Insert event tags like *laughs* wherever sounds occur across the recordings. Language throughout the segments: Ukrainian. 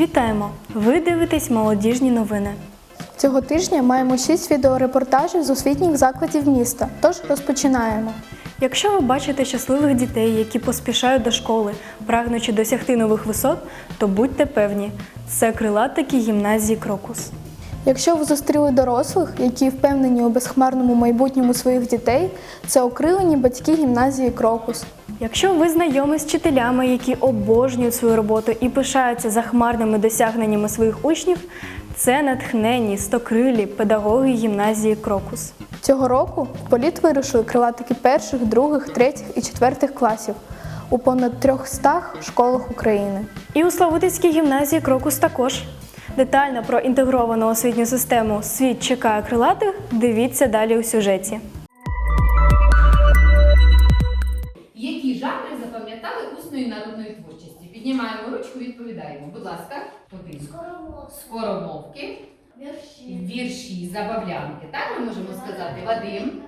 Вітаємо! Ви дивитесь молодіжні новини. Цього тижня маємо шість відеорепортажів з освітніх закладів міста. Тож розпочинаємо. Якщо ви бачите щасливих дітей, які поспішають до школи, прагнучи досягти нових висот, то будьте певні, це крилатики гімназії Крокус. Якщо ви зустріли дорослих, які впевнені у безхмарному майбутньому своїх дітей, це окрилені батьки гімназії Крокус. Якщо ви знайомі з вчителями, які обожнюють свою роботу і пишаються захмарними досягненнями своїх учнів, це натхненні, стокрилі педагоги гімназії Крокус. Цього року в політ вирушили крилатики перших, других, третіх і четвертих класів у понад 300 школах України. І у Славутицькій гімназії Крокус також. Детально про інтегровану освітню систему Світ чекає крилатих. Дивіться далі у сюжеті. Запам'ятали народної творчості? Піднімаємо ручку, відповідаємо. Будь ласка, один. Скоромовки, Вірші. вірші, забавлянки. Так ми можемо сказати. Вадим,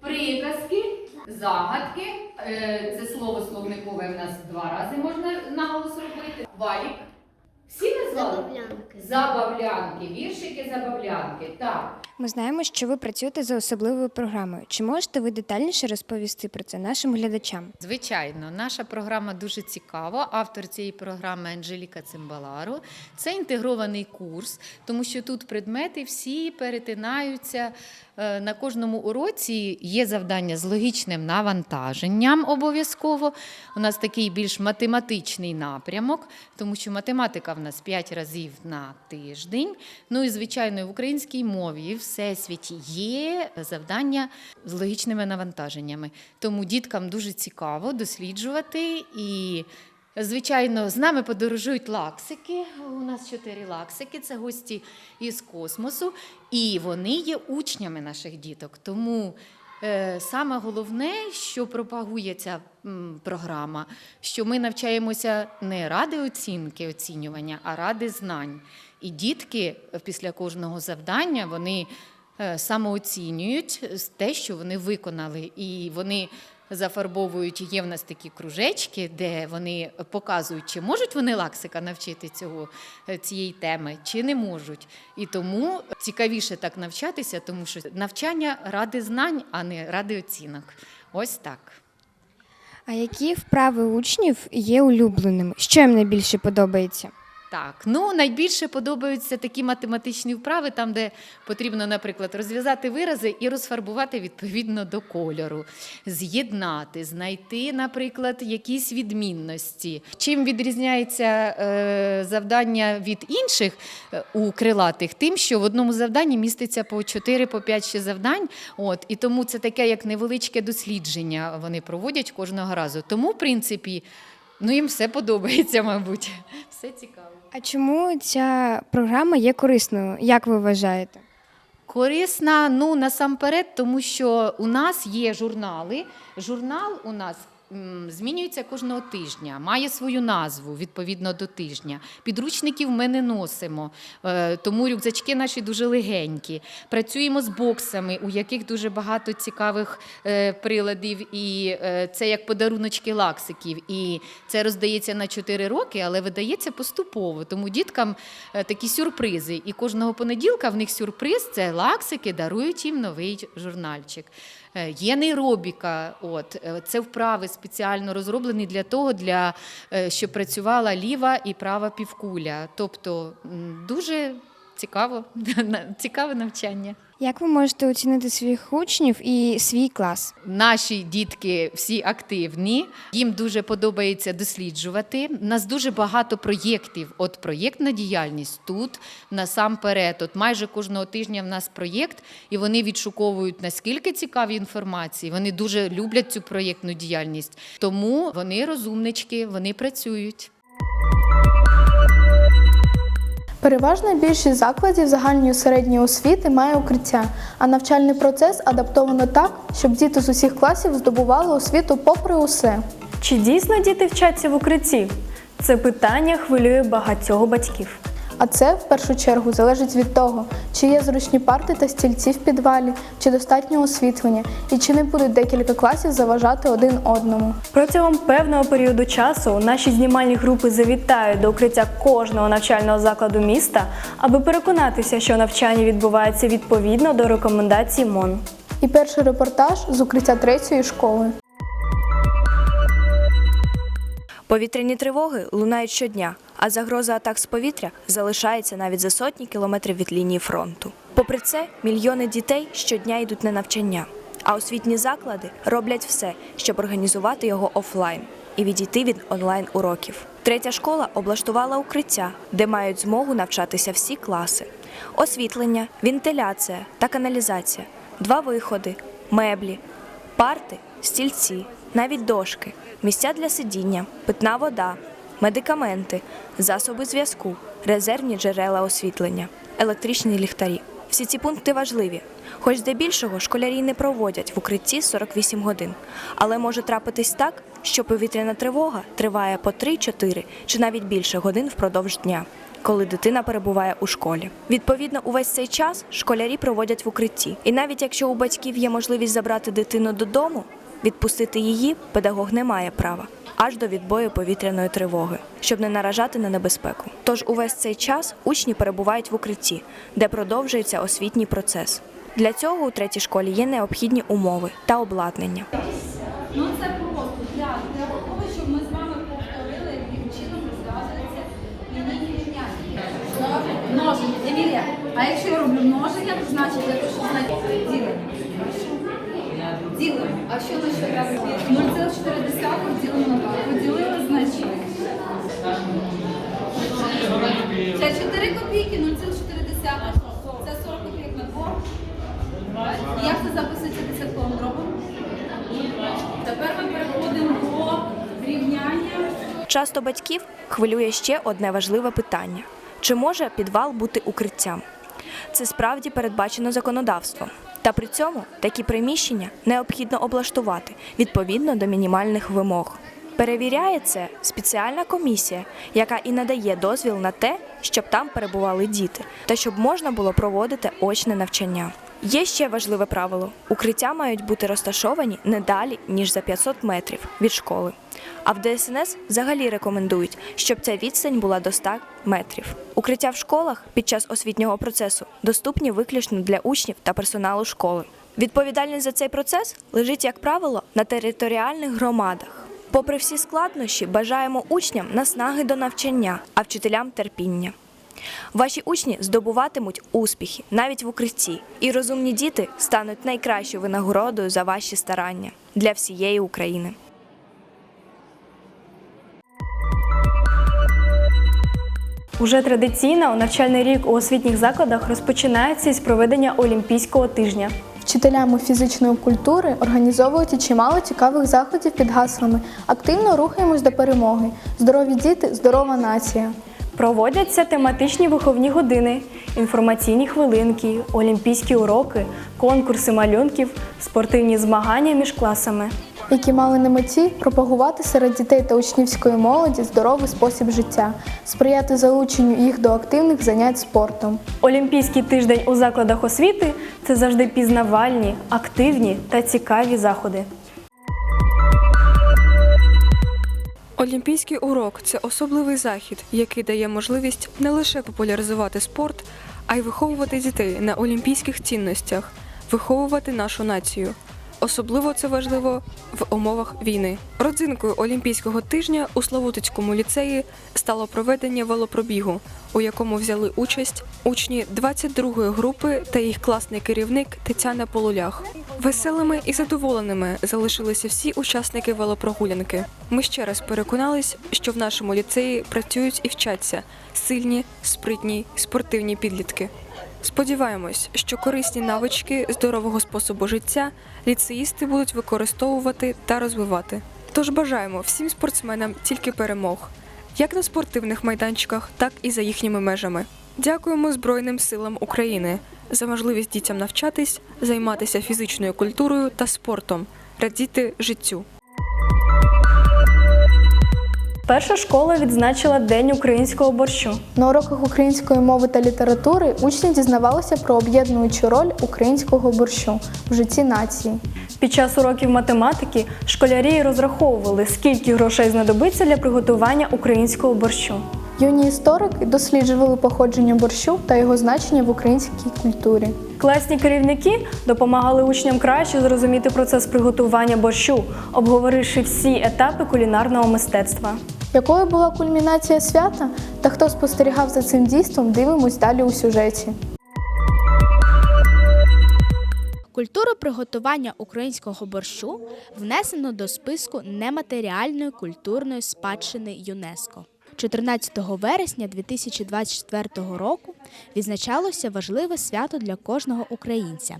приказки, загадки. Е, Це слово словникове в нас два рази можна наголос робити. Валік. Всі назвали? Забавлянки. Забавлянки, віршики, забавлянки. Так. Ми знаємо, що ви працюєте за особливою програмою. Чи можете ви детальніше розповісти про це нашим глядачам? Звичайно, наша програма дуже цікава. Автор цієї програми Анжеліка Цимбалару. Це інтегрований курс, тому що тут предмети всі перетинаються. Е, На кожному уроці є завдання з логічним навантаженням обов'язково. У нас такий більш математичний напрямок, тому що математика в нас 5 разів на тиждень. Ну і звичайно, в українській мові в всесвіті є завдання з логічними навантаженнями. Тому діткам дуже цікаво досліджувати і. Звичайно, з нами подорожують лаксики. У нас чотири лаксики, це гості із космосу, і вони є учнями наших діток. Тому саме головне, що пропагує ця програма, що ми навчаємося не ради оцінки, оцінювання, а ради знань. І дітки е, після кожного завдання вони е, самооцінюють те, що вони виконали, і вони зафарбовують. Є в нас такі кружечки, де вони показують, чи можуть вони лаксика навчити цього е, цієї теми, чи не можуть. І тому цікавіше так навчатися, тому що навчання ради знань, а не ради оцінок. Ось так. А які вправи учнів є улюбленими? Що їм найбільше подобається? Так, ну найбільше подобаються такі математичні вправи, там, де потрібно, наприклад, розв'язати вирази і розфарбувати відповідно до кольору, з'єднати, знайти, наприклад, якісь відмінності. Чим відрізняється е, завдання від інших е, у крилатих? Тим, що в одному завданні міститься по 4, по 5 ще завдань. От, і тому це таке як невеличке дослідження вони проводять кожного разу. Тому, в принципі, ну їм все подобається, мабуть. Все цікаво. А чому ця програма є корисною? Як ви вважаєте? Корисна, ну насамперед, тому що у нас є журнали. Журнал у нас змінюється кожного тижня, має свою назву відповідно до тижня. Підручників ми не носимо, е, тому рюкзачки наші дуже легенькі. Працюємо з боксами, у яких дуже багато цікавих е, приладів, і е, це як подаруночки лаксиків. І це роздається на 4 роки, але видається поступово. Тому діткам такі сюрпризи. І кожного понеділка в них сюрприз це лаксики, дарують їм новий журнальчик. Е, Є нейробіка, от е, це вправи спеціально розроблені для того, для е, щоб працювала ліва і права півкуля. Тобто дуже цікаво, *laughs* цікаве навчання. Як ви можете оцінити своїх учнів і свій клас? Наші дітки всі активні, їм дуже подобається досліджувати. У нас дуже багато проєктів. От проєктна діяльність тут насамперед. От майже кожного тижня в нас проєкт, і вони відшуковують наскільки цікаві інформації. Вони дуже люблять цю проєктну діяльність. Тому вони розумнички, вони працюють. Переважна більшість закладів загальної середньої освіти має укриття, а навчальний процес адаптовано так, щоб діти з усіх класів здобували освіту попри усе. Чи дійсно діти вчаться в укритті? Це питання хвилює багатьох батьків. А це в першу чергу залежить від того, чи є зручні парти та стільці в підвалі, чи достатньо освітлення, і чи не будуть декілька класів заважати один одному. Протягом певного періоду часу наші знімальні групи завітають до укриття кожного навчального закладу міста, аби переконатися, що навчання відбувається відповідно до рекомендацій МОН. І перший репортаж з укриття третьої школи. Повітряні тривоги лунають щодня, а загроза атак з повітря залишається навіть за сотні кілометрів від лінії фронту. Попри це, мільйони дітей щодня йдуть на навчання, а освітні заклади роблять все, щоб організувати його офлайн і відійти від онлайн уроків. Третя школа облаштувала укриття, де мають змогу навчатися всі класи: освітлення, вентиляція та каналізація, два виходи, меблі, парти, стільці, навіть дошки, місця для сидіння, питна вода, медикаменти, засоби зв'язку, резервні джерела освітлення, електричні ліхтарі. Всі ці пункти важливі. Хоч здебільшого школярі не проводять в укритті 48 годин, але може трапитись так, що повітряна тривога триває по 3-4 чи навіть більше годин впродовж дня коли дитина перебуває у школі. Відповідно, увесь цей час школярі проводять в укритті. І навіть якщо у батьків є можливість забрати дитину додому, відпустити її педагог не має права. Аж до відбою повітряної тривоги, щоб не наражати на небезпеку. Тож увесь цей час учні перебувають в укритті, де продовжується освітній процес. Для цього у третій школі є необхідні умови та обладнання. Ну це просто для, того, щоб ми з вами повторили, яким чином розв'язується лінійні. Множення. Емілія, а якщо я роблю множення, то значить я пишу ділення. Ділимо. А що на що треба? 0,4 ділимо на 2. Поділили значить. Це 4 копійки, 0,4. Це 40 копійок на 2. Як це записується десятковим дробом? Тепер ми переходимо до рівняння. Часто батьків хвилює ще одне важливе питання: чи може підвал бути укриттям? Це справді передбачено законодавством. Та при цьому такі приміщення необхідно облаштувати відповідно до мінімальних вимог. Перевіряє це спеціальна комісія, яка і надає дозвіл на те, щоб там перебували діти, та щоб можна було проводити очне навчання. Є ще важливе правило: укриття мають бути розташовані не далі ніж за 500 метрів від школи. А в ДСНС взагалі рекомендують, щоб ця відстань була до 100 метрів. Укриття в школах під час освітнього процесу доступні виключно для учнів та персоналу школи. Відповідальність за цей процес лежить, як правило, на територіальних громадах. Попри всі складнощі, бажаємо учням наснаги до навчання, а вчителям терпіння. Ваші учні здобуватимуть успіхи навіть в укритті, і розумні діти стануть найкращою винагородою за ваші старання для всієї України. Уже традиційно у навчальний рік у освітніх закладах розпочинається із проведення Олімпійського тижня. Вчителями фізичної культури організовують і чимало цікавих заходів під гаслами Активно рухаємось до перемоги. Здорові діти, здорова нація. Проводяться тематичні виховні години, інформаційні хвилинки, олімпійські уроки, конкурси малюнків, спортивні змагання між класами. які мали на меті пропагувати серед дітей та учнівської молоді здоровий спосіб життя, сприяти залученню їх до активних занять спортом. Олімпійський тиждень у закладах освіти це завжди пізнавальні, активні та цікаві заходи. Олімпійський урок це особливий захід, який дає можливість не лише популяризувати спорт, а й виховувати дітей на олімпійських цінностях, виховувати нашу націю. Особливо це важливо в умовах війни. Родзинкою Олімпійського тижня у Славутицькому ліцеї стало проведення велопробігу, у якому взяли участь учні 22-ї групи та їх класний керівник Тетяна Полулях. Веселими і задоволеними залишилися всі учасники велопрогулянки. Ми ще раз переконались, що в нашому ліцеї працюють і вчаться сильні, спритні, спортивні підлітки. Сподіваємось, що корисні навички здорового способу життя ліцеїсти будуть використовувати та розвивати. Тож бажаємо всім спортсменам тільки перемог, як на спортивних майданчиках, так і за їхніми межами. Дякуємо Збройним силам України за можливість дітям навчатись, займатися фізичною культурою та спортом, радіти життю. Перша школа відзначила День українського борщу. На уроках української мови та літератури учні дізнавалися про об'єднуючу роль українського борщу в житті нації. Під час уроків математики школярі розраховували, скільки грошей знадобиться для приготування українського борщу. Юні історики досліджували походження борщу та його значення в українській культурі. Класні керівники допомагали учням краще зрозуміти процес приготування борщу, обговоривши всі етапи кулінарного мистецтва. Якою була кульмінація свята та хто спостерігав за цим дійством, дивимось далі у сюжеті. Культуру приготування українського борщу внесено до списку нематеріальної культурної спадщини ЮНЕСКО. 14 вересня 2024 року відзначалося важливе свято для кожного українця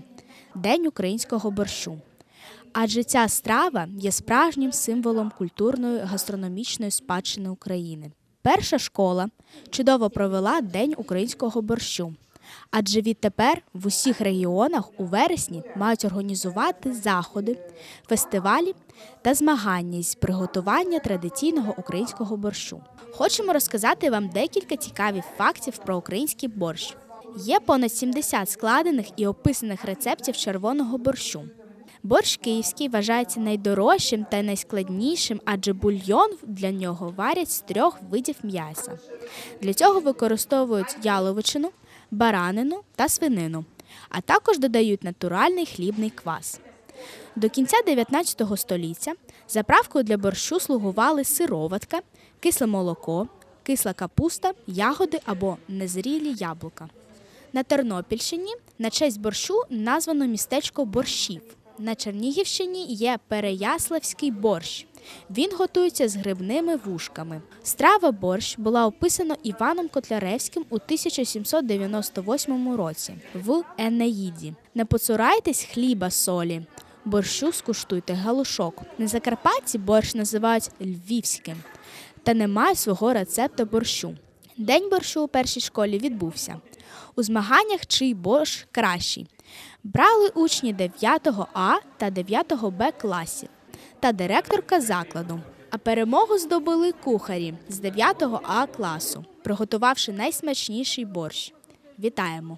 День українського борщу. Адже ця страва є справжнім символом культурної гастрономічної спадщини України. Перша школа чудово провела День українського борщу. Адже відтепер в усіх регіонах у вересні мають організувати заходи, фестивалі та змагання з приготування традиційного українського борщу. Хочемо розказати вам декілька цікавих фактів про український борщ. Є понад 70 складених і описаних рецептів червоного борщу. Борщ київський вважається найдорожчим та найскладнішим, адже бульйон для нього варять з трьох видів м'яса. Для цього використовують яловичину, баранину та свинину, а також додають натуральний хлібний квас. До кінця 19 століття заправкою для борщу слугували сироватка, кисле молоко, кисла капуста, ягоди або незрілі яблука. На Тернопільщині на честь борщу названо містечко борщів. На Чернігівщині є Переяславський борщ. Він готується з грибними вушками. Страва борщ була описана Іваном Котляревським у 1798 році в Енеїді. Не поцурайтесь хліба солі. Борщу скуштуйте галушок. На Закарпатті борщ називають львівським та не має свого рецепта борщу. День борщу у першій школі відбувся. У змаганнях чий борщ кращий. Брали учні 9 А та 9 Б класів та директорка закладу. А перемогу здобули кухарі з 9 А класу, приготувавши найсмачніший борщ. Вітаємо!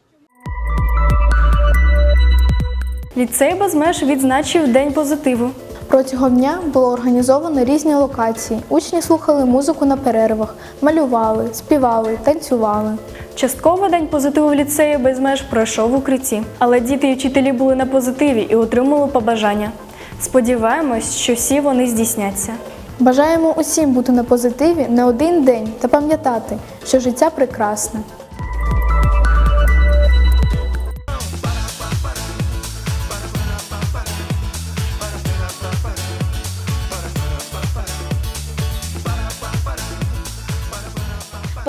Ліцей без меж відзначив День позитиву. Протягом дня було організовано різні локації. Учні слухали музику на перервах, малювали, співали, танцювали. Частково день позитиву в ліцеї без меж пройшов в укритті, але діти і вчителі були на позитиві і отримали побажання. Сподіваємось, що всі вони здійсняться. Бажаємо усім бути на позитиві на один день та пам'ятати, що життя прекрасне.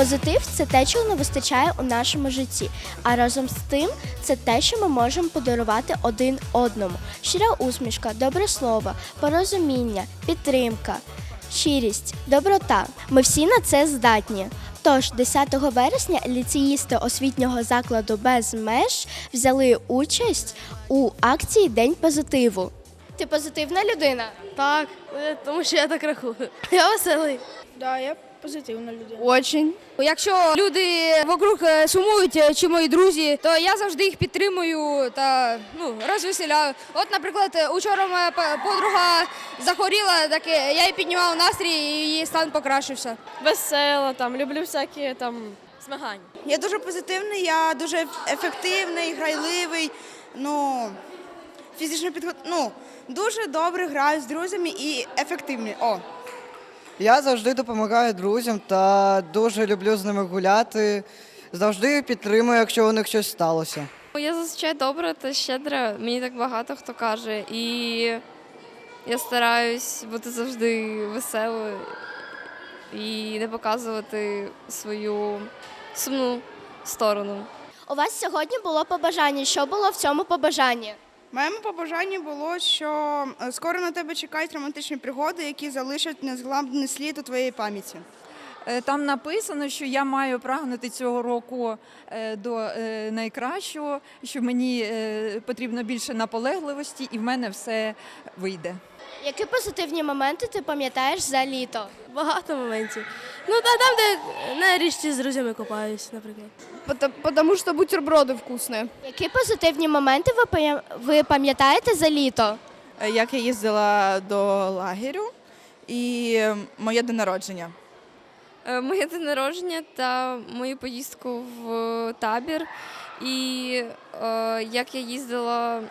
Позитив це те, чого не вистачає у нашому житті. А разом з тим, це те, що ми можемо подарувати один одному: щира усмішка, добре слово, порозуміння, підтримка, щирість, доброта. Ми всі на це здатні. Тож 10 вересня ліцеїсти освітнього закладу без меж взяли участь у акції День позитиву. Ти позитивна людина? Так, е, тому що я так рахую. *laughs* Я веселий. Да, я позитивна людина. Очень. Якщо люди вокруг е, сумують, е, чи мої друзі, то я завжди їх підтримую та ну, розвеселяю. От, наприклад, е, учора моя подруга захворіла, так я їй піднімав настрій і її стан покращився. весела, там люблю всякі там змагання. Я дуже позитивний, я дуже ефективний, грайливий. Ну, фізично підгот... ну, дуже добре граю з друзями і ефективний. О, Я завжди допомагаю друзям та дуже люблю з ними гуляти. Завжди підтримую, якщо у них щось сталося. Я зазвичай добра та щедра, мені так багато хто каже. І я стараюсь бути завжди веселою і не показувати свою сумну сторону. У вас сьогодні було побажання. Що було в цьому побажанні? Моєму побажанні було, що е, скоро на тебе чекають романтичні пригоди, які залишать незгламний слід у твоїй пам'яті. Е, Там написано, що я маю прагнути цього року е, до найкращого, що мені потрібно більше наполегливості, і в мене все вийде. Які позитивні моменти ти пам'ятаєш за літо? Багато моментів. Ну, та там, де на річці з друзями купаюсь, наприклад. Потому що бутерброди вкусні. Які позитивні моменти ви ви пам'ятаєте за літо? Як я їздила до лагерю і моє день народження. Е, Моє день народження та мою поїздку в табір, і е, як я їздила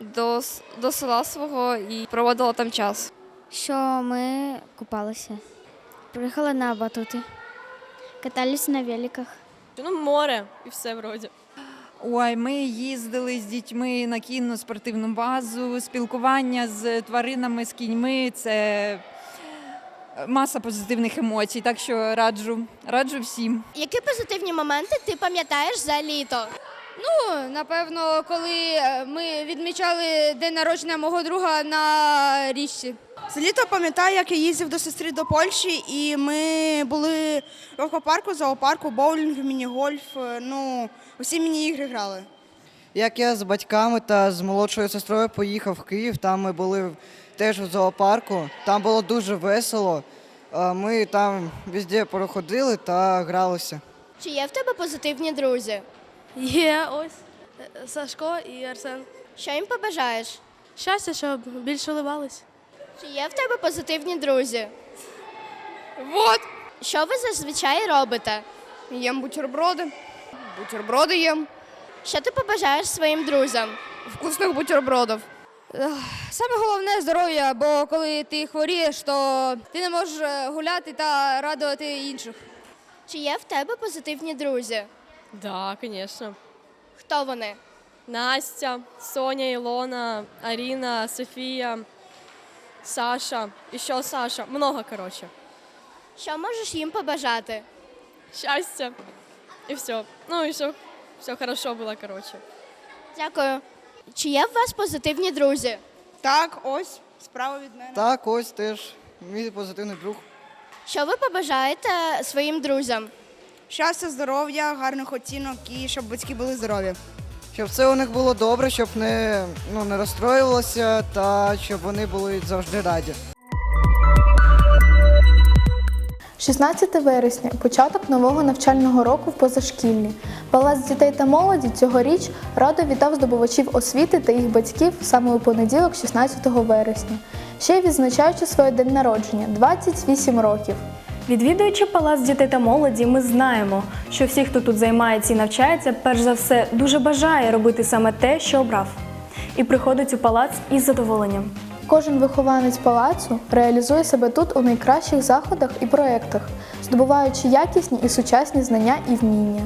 до, до села свого і проводила там час. Що ми купалися, приїхали на батути, каталися на великах. Ну, море і все вроді. Ой, ми їздили з дітьми на кінну спортивну базу, спілкування з тваринами, з кіньми. Це маса позитивних емоцій. Так що раджу, раджу всім. Які позитивні моменти ти пам'ятаєш за літо? Ну, напевно, коли е, ми відмічали день народження мого друга на річці. З літа пам'ятаю, як я їздив до сестри до Польщі, і ми були в аквапарку, зоопарку, боулінг, міні-гольф. е, Ну, усі міні-ігри грали. Як я з батьками та з молодшою сестрою поїхав в Київ, там ми були теж в зоопарку. Там було дуже весело. Ми там везде проходили та гралися. Чи є в тебе позитивні друзі? Є ось Сашко і Арсен. Що їм побажаєш? Щастя, щоб більше уливались. Чи є в тебе позитивні друзі? Вот. Що ви зазвичай робите? Їм бутерброди. Бутерброди їм. Що ти побажаєш своїм друзям? Вкусних бутербродів. Саме головне здоров'я, бо коли ти хворієш, то ти не можеш е, гуляти та радувати інших. Чи є в тебе позитивні друзі? Да, звісно. Хто вони? Настя, Соня, Ілона, Аріна, Софія, Саша, і ще Саша. Много, коротше. Що можеш їм побажати? Щастя. І все. Ну і все, все хорошо було, коротше. Дякую. Чи є в вас позитивні друзі? Так, ось, справа від мене. Так, ось теж мій позитивний друг. Що ви побажаєте своїм друзям? Щастя, здоров'я, гарних оцінок і щоб батьки були здорові. Щоб все у них було добре, щоб не, ну, не розстроювалося та щоб вони були завжди раді. 16 вересня початок нового навчального року в позашкіллі. Палац дітей та молоді цьогоріч радо вітав здобувачів освіти та їх батьків саме у понеділок, 16 вересня. Ще й відзначаючи своє день народження 28 років. Відвідуючи палац дітей та молоді, ми знаємо, що всі, хто тут займається і навчається, перш за все дуже бажає робити саме те, що обрав, і приходить у палац із задоволенням. Кожен вихованець палацу реалізує себе тут у найкращих заходах і проєктах, здобуваючи якісні і сучасні знання і вміння.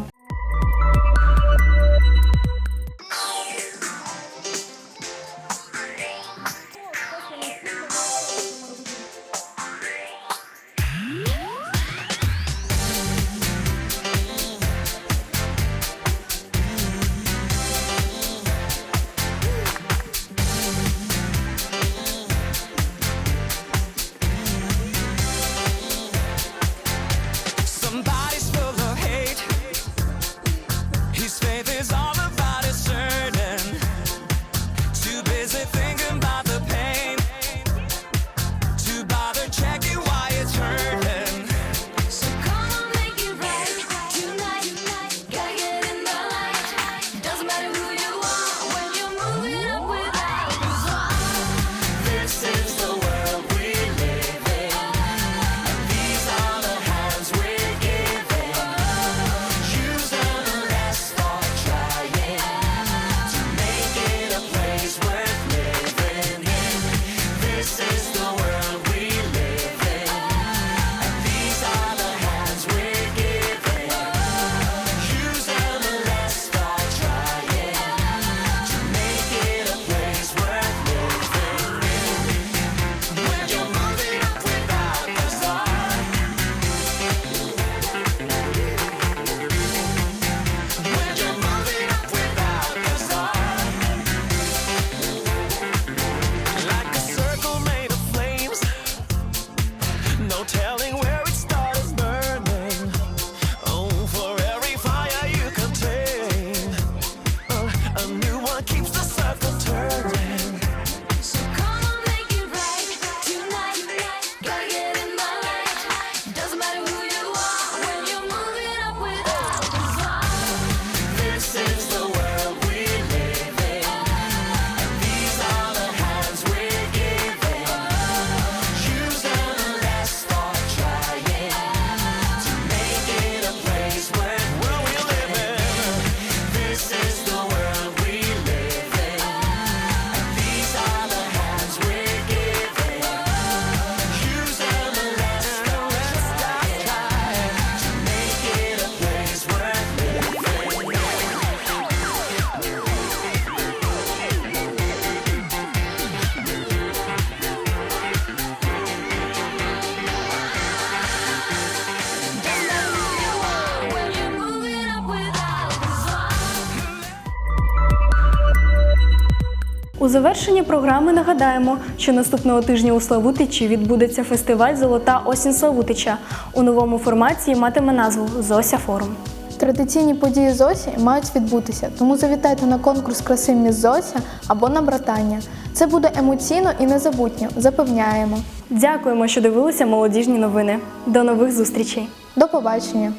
У завершенні програми нагадаємо, що наступного тижня у Славутичі відбудеться фестиваль Золота осінь Славутича. У новому форматі матиме назву Зося Форум. Традиційні події Зосі мають відбутися, тому завітайте на конкурс краси Міс Зося або на братання. Це буде емоційно і незабутньо, запевняємо. Дякуємо, що дивилися молодіжні новини. До нових зустрічей! До побачення!